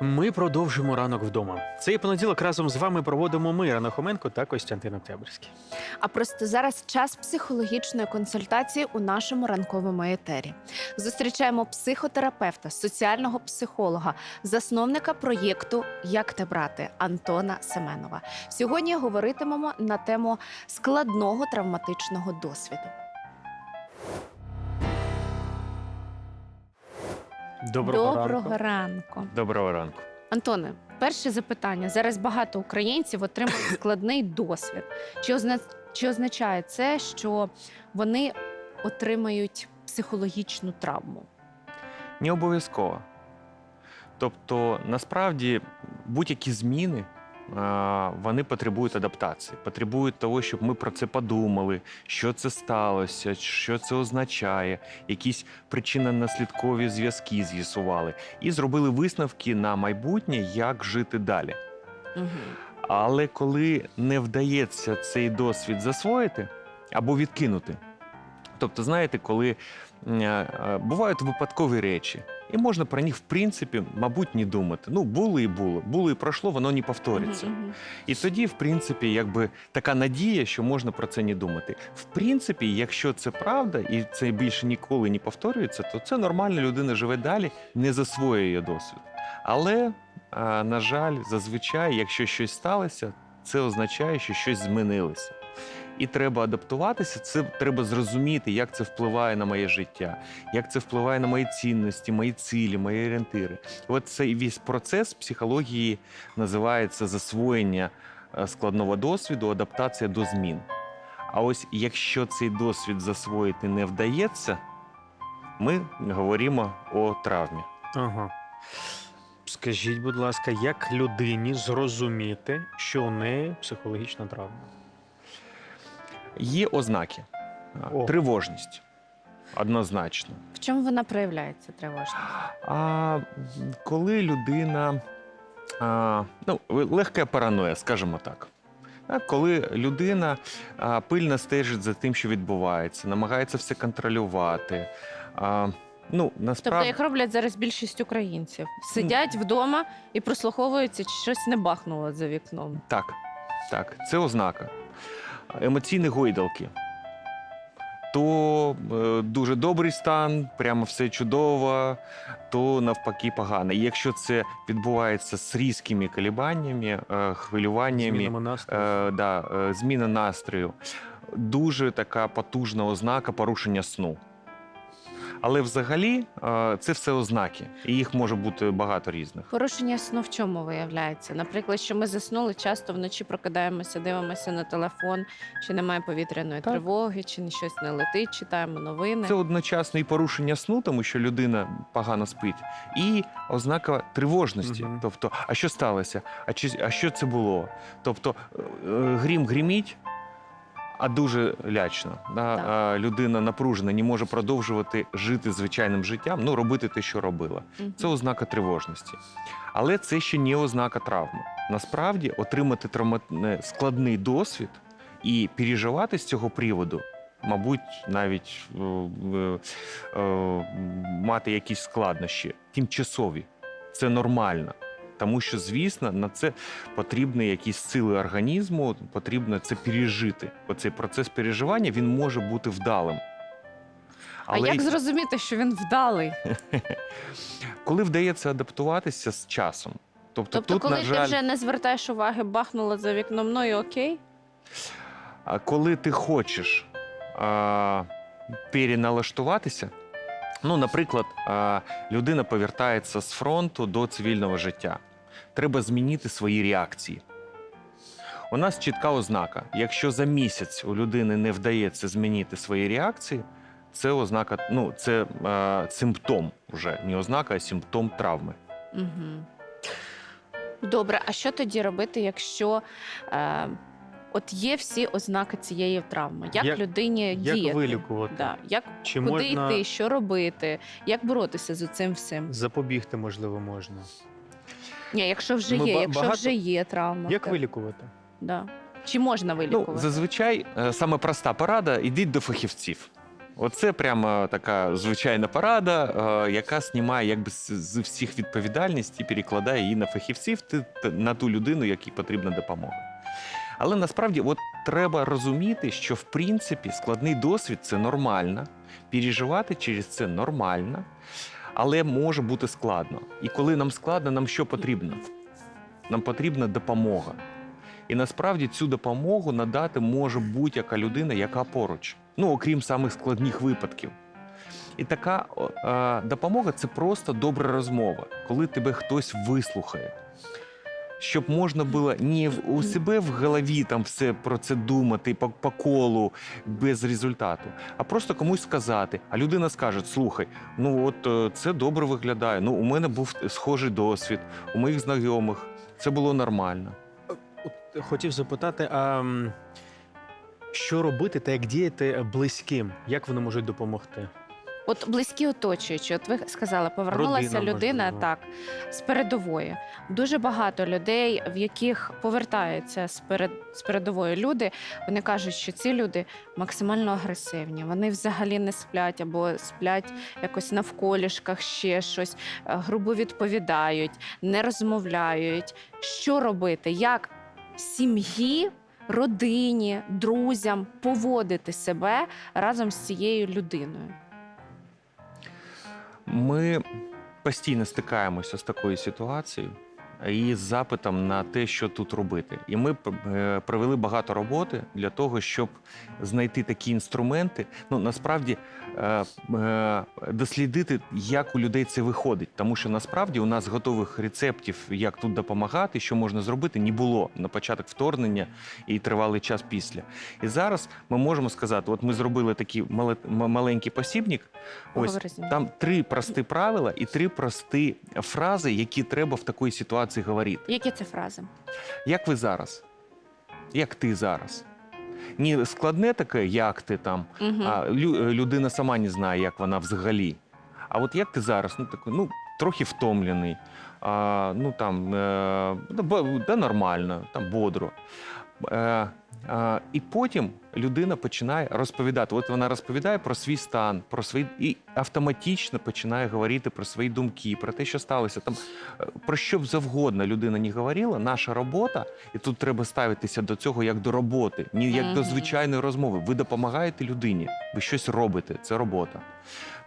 Ми продовжимо ранок вдома. Цей понеділок разом з вами проводимо ми, Рана Хоменко та Костянтин Октябрьський. А просто зараз час психологічної консультації у нашому ранковому етері. Зустрічаємо психотерапевта, соціального психолога, засновника проєкту Як те брати Антона Семенова. Сьогодні говоритимемо на тему складного травматичного досвіду. Доброго, ранку. ранку. Доброго ранку. Антоне, перше запитання. Зараз багато українців отримують складний досвід. Чи, озна... Чи означає це, що вони отримають психологічну травму? Не обов'язково. Тобто, насправді, будь-які зміни вони потребують адаптації, потребують того, щоб ми про це подумали, що це сталося, що це означає, якісь причинно-наслідкові зв'язки з'ясували і зробили висновки на майбутнє, як жити далі. Угу. Але коли не вдається цей досвід засвоїти або відкинути, тобто, знаєте, коли е, е, бувають випадкові речі, і можна про них, в принципі, мабуть, не думати. Ну, було і було, було і пройшло, воно не повториться. І тоді, в принципі, якби така надія, що можна про це не думати. В принципі, якщо це правда і це більше ніколи не повторюється, то це нормально, людина живе далі, не засвоює досвід. Але, на жаль, зазвичай, якщо щось сталося, це означає, що щось змінилося. І треба адаптуватися, це треба зрозуміти, як це впливає на моє життя, як це впливає на мої цінності, мої цілі, мої орієнтири. От цей весь процес психології називається засвоєння е, складного досвіду, адаптація до змін. А ось якщо цей досвід засвоїти не вдається, ми говоримо о травмі. Ага. Скажіть, будь ласка, як людині зрозуміти, що у неї психологічна травма? Є ознаки, О. тривожність. Однозначно. В чому вона проявляється тривожність? А коли людина а, ну, легка параноя, скажімо так. Коли людина а, пильно стежить за тим, що відбувається, намагається все контролювати. А, ну, Тобто, як роблять зараз більшість українців, сидять вдома і прослуховуються, чи щось не бахнуло за вікном. так, так, це ознака. Емоційні гойдалки. То е, дуже добрий стан, прямо все чудово, то навпаки погано. І якщо це відбувається з різкими колебаннями, е, хвилюваннями, зміна настрій. е, да, зміна настрою, дуже така потужна ознака порушення сну. Але взагалі е, це все ознаки, і їх може бути багато різних. Порушення сну в чому виявляється? Наприклад, що ми заснули, часто вночі прокидаємося, дивимося на телефон, чи немає повітряної Так. тривоги, чи щось не летить, читаємо новини. Це одночасно і порушення сну, тому що людина погано спить, і ознака тривожності. Мгм. Тобто, а що сталося? А, чи, а що це було? Тобто, е, е, грім гриміть, а дуже лячно. Да? Так. Людина напружена, не може продовжувати жити звичайним життям, ну робити те, що робила. Це ознака тривожності. Але це ще не ознака травми. Насправді, отримати травма... складний досвід і переживати з цього приводу, мабуть, навіть е, е, е, мати якісь складнощі, тимчасові. Це нормально. Тому що, звісно, на це потрібні якісь сили організму, потрібно це пережити. Оцей процес переживання він може бути вдалим. А як зрозуміти, що він вдалий? коли вдається адаптуватися з часом. Тобто, Тобто, тут, коли на ти вже не звертаєш уваги, бахнуло за вікном, ну і окей. а коли ти хочеш а, переналаштуватися, ну, наприклад, а, людина повертається з фронту до цивільного життя. Треба змінити свої реакції. У нас чітка ознака: якщо за місяць у людини не вдається змінити свої реакції, це ознака, ну, це а, симптом вже не ознака, а симптом травми. Угу. Добре, а що тоді робити, якщо е, от є всі ознаки цієї травми? Як, Як- людині Як діяти? вилікувати? Да. Як Чи куди можна йти, що робити, як боротися з цим всім? запобігти, можливо, можна? Ні, якщо вже Ми є, ба- якщо багато- вже є травма. Як так. вилікувати? Да. Чи можна Ну, вилікувати? зазвичай е, саме проста порада: ідіть до фахівців. Оце прямо така звичайна порада, е, яка знімає якби з, з всіх відповідальність і перекладає її на фахівців ти- т- на ту людину, якій потрібна допомога. Але насправді от треба розуміти, що в принципі складний досвід це нормально, переживати через це нормально, але може бути складно. І коли нам складно, нам що потрібно? Нам потрібна допомога. І насправді цю допомогу надати може будь-яка людина, яка поруч. Ну, окрім самих складних випадків. І така е, допомога це просто добра розмова, коли тебе хтось вислухає. Щоб можна було не у себе в голові там все про це думати по, по колу без результату, а просто комусь сказати. А людина скаже: слухай, ну от е, це добре виглядає. Ну, у мене був схожий досвід, у моїх знайомих це було нормально. От хотів запитати, а що робити та як діяти близьким? Як вони можуть допомогти? От близькі оточуючі, от ви сказали, повернулася Родина, людина можливо. так з передової. Дуже багато людей, в яких повертаються з перед з передової люди. Вони кажуть, що ці люди максимально агресивні. Вони взагалі не сплять або сплять якось навколішках, ще щось, е, грубо відповідають, не розмовляють. Що робити? Як сім'ї? Родині, друзям поводити себе разом з цією людиною. Ми постійно стикаємося з такою ситуацією і з запитом на те, що тут робити. І ми е, провели багато роботи для того, щоб знайти такі інструменти. Ну насправді е, е, дослідити, як у людей це виходить. Тому що насправді у нас готових рецептів, як тут допомагати, що можна зробити, не було на початок вторгнення і тривалий час після. І зараз ми можемо сказати: от ми зробили такий маленький посібник. Ось там три прості правила і три прості фрази, які треба в такій ситуації говорити. Які це фрази? Як ви зараз? Як ти зараз? Не складне таке, як ти там, Угу. а лю- людина сама не знає, як вона взагалі. А от як ти зараз? Ну, так, ну трохи втомлений, а, ну там е, да, бо- да, нормально, там бодро. Е, а, і потім людина починає розповідати. От вона розповідає про свій стан, про свої і автоматично починає говорити про свої думки, про те, що сталося. Там е, про що б завгодно людина не говорила, наша робота, і тут треба ставитися до цього як до роботи, ні як до звичайної розмови. Ви допомагаєте людині, ви щось робите, це робота.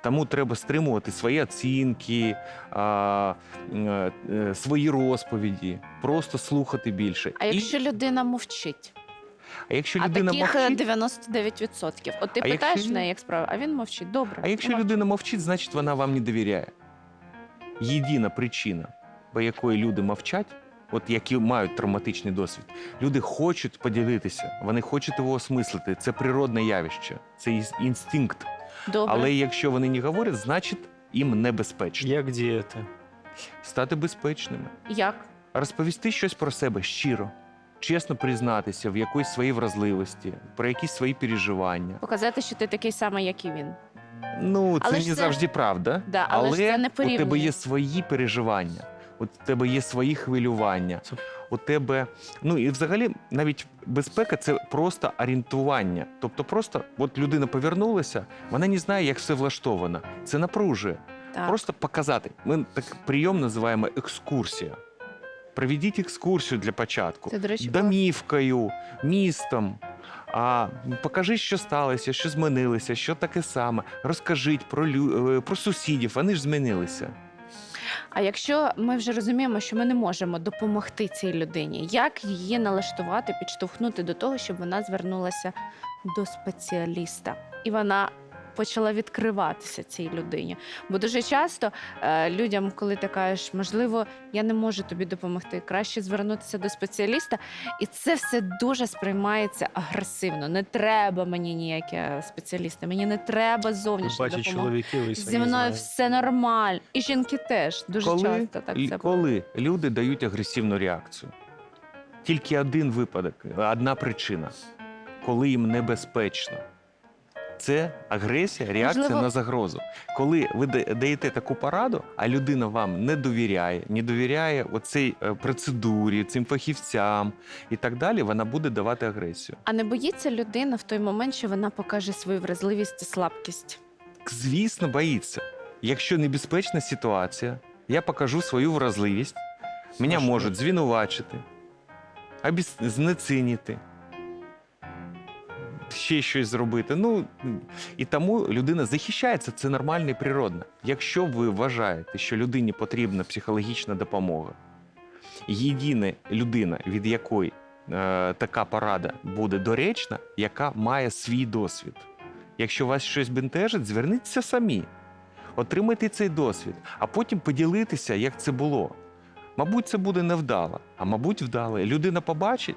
Тому треба стримувати свої оцінки, е, е, свої розповіді, просто слухати більше. А якщо людина мовчить? А якщо а людина таких е, мовчить, 99%. От ти А питаєш якщо в неї, як справа, а він мовчить. Добре. а якщо мовчить. людина мовчить, значить вона вам не довіряє. Єдина причина, по якої люди мовчать, от які мають травматичний досвід, люди хочуть поділитися, вони хочуть його осмислити. Це природне явище, це інстинкт. Добре. Але якщо вони не говорять, значить їм небезпечно. Як діяти? Стати безпечними, Як? розповісти щось про себе щиро, чесно признатися в якоїсь своїй вразливості, про якісь свої переживання. Показати, що ти такий самий, як і він. Ну, це Але не це- завжди правда. Да, але ж це не у тебе порівнює. є свої переживання, у тебе є свої хвилювання. Це- У тебе, ну і взагалі, навіть безпека це просто орієнтування. Тобто, просто от людина повернулася, вона не знає, як все влаштовано. Це напружує. Так. Просто показати. Ми так прийом називаємо екскурсія. Проведіть екскурсію для початку. Це, до речі, Домівкою, містом. А покажи, що сталося, що змінилося, що таке саме. Розкажіть про лю... е, про сусідів, вони ж змінилися. А якщо ми вже розуміємо, що ми не можемо допомогти цій людині, як її налаштувати, підштовхнути до того, щоб вона звернулася до спеціаліста, і вона почала відкриватися цій людині? Бо дуже часто е, людям, коли ти кажеш, можливо, я не можу тобі допомогти, краще звернутися до спеціаліста, і це все дуже сприймається агресивно. Не треба мені ніякі спеціалісти, мені не треба зовнішня Бачить допомога. чоловіків і Зі мною знають. все нормально. І жінки теж дуже коли, часто так це коли люди дають агресивну реакцію, тільки один випадок, одна причина, коли їм небезпечно. Це агресія, реакція Можливо- на загрозу. Коли ви даєте таку пораду, а людина вам не довіряє, не довіряє оцій е, процедурі, цим фахівцям і так далі, вона буде давати агресію. А не боїться людина в той момент, що вона покаже свою вразливість і слабкість? Звісно, боїться. Якщо небезпечна ситуація, я покажу свою вразливість, мене можуть звинувачити, знецінити, ще щось зробити. Ну, і тому людина захищається, це нормально і природно. Якщо ви вважаєте, що людині потрібна психологічна допомога, єдина людина, від якої е, така порада буде доречна, яка має свій досвід. Якщо вас щось бентежить, зверніться самі, отримайте цей досвід, а потім поділитися, як це було. Мабуть, це буде невдало, а мабуть, вдало. Людина побачить,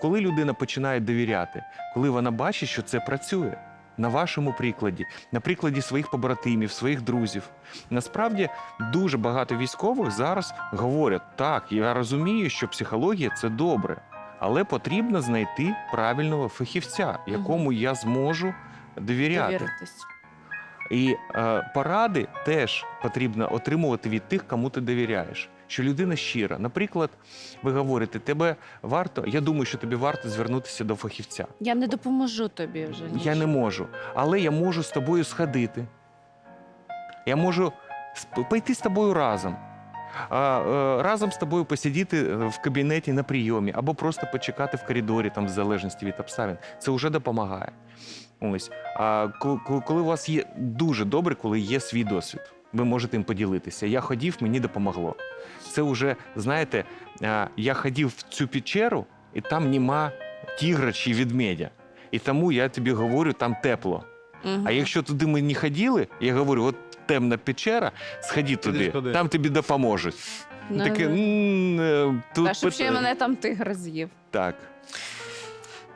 коли людина починає довіряти, коли вона бачить, що це працює. На вашому прикладі, на прикладі своїх побратимів, своїх друзів. Насправді дуже багато військових зараз говорять: так, я розумію, що психологія це добре, але потрібно знайти правильного фахівця, якому я зможу довіряти. Довіритись. І е, поради теж потрібно отримувати від тих, кому ти довіряєш. Що людина щира. Наприклад, ви говорите, тебе варто, я думаю, що тобі варто звернутися до фахівця. Я не допоможу тобі вже. Я не можу, але я можу з тобою сходити. Я можу пойти з тобою разом. Е, разом з тобою посидіти е, в кабінеті на прийомі або просто почекати в коридорі, там, в залежності від обставин. Це вже допомагає. Ось. А ко- ко- коли у вас є дуже добре, коли є свій досвід, ви можете їм поділитися. Я ходів, мені допомогло. Це вже, знаєте, я ходив в цю печеру, і там нема тігра чи ведмедя. І тому я тобі говорю, там тепло. Мгм. А якщо туди ми не ходили, я говорю, от темна печера, сходи туди, туди. там тобі допоможуть. Ну, Таке, ну. «М, е, тут Та щоб ще пит- мене там тигр з'їв. так.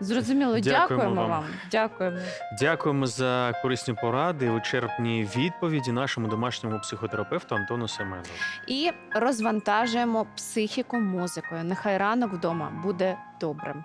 Зрозуміло, Дякуємо дякуємо, вам. вам. Дякуємо. Дякуємо за корисні поради, вичерпні відповіді нашому домашньому психотерапевту Антону Семенову. І розвантажуємо психіку музикою. Нехай ранок вдома буде добрим.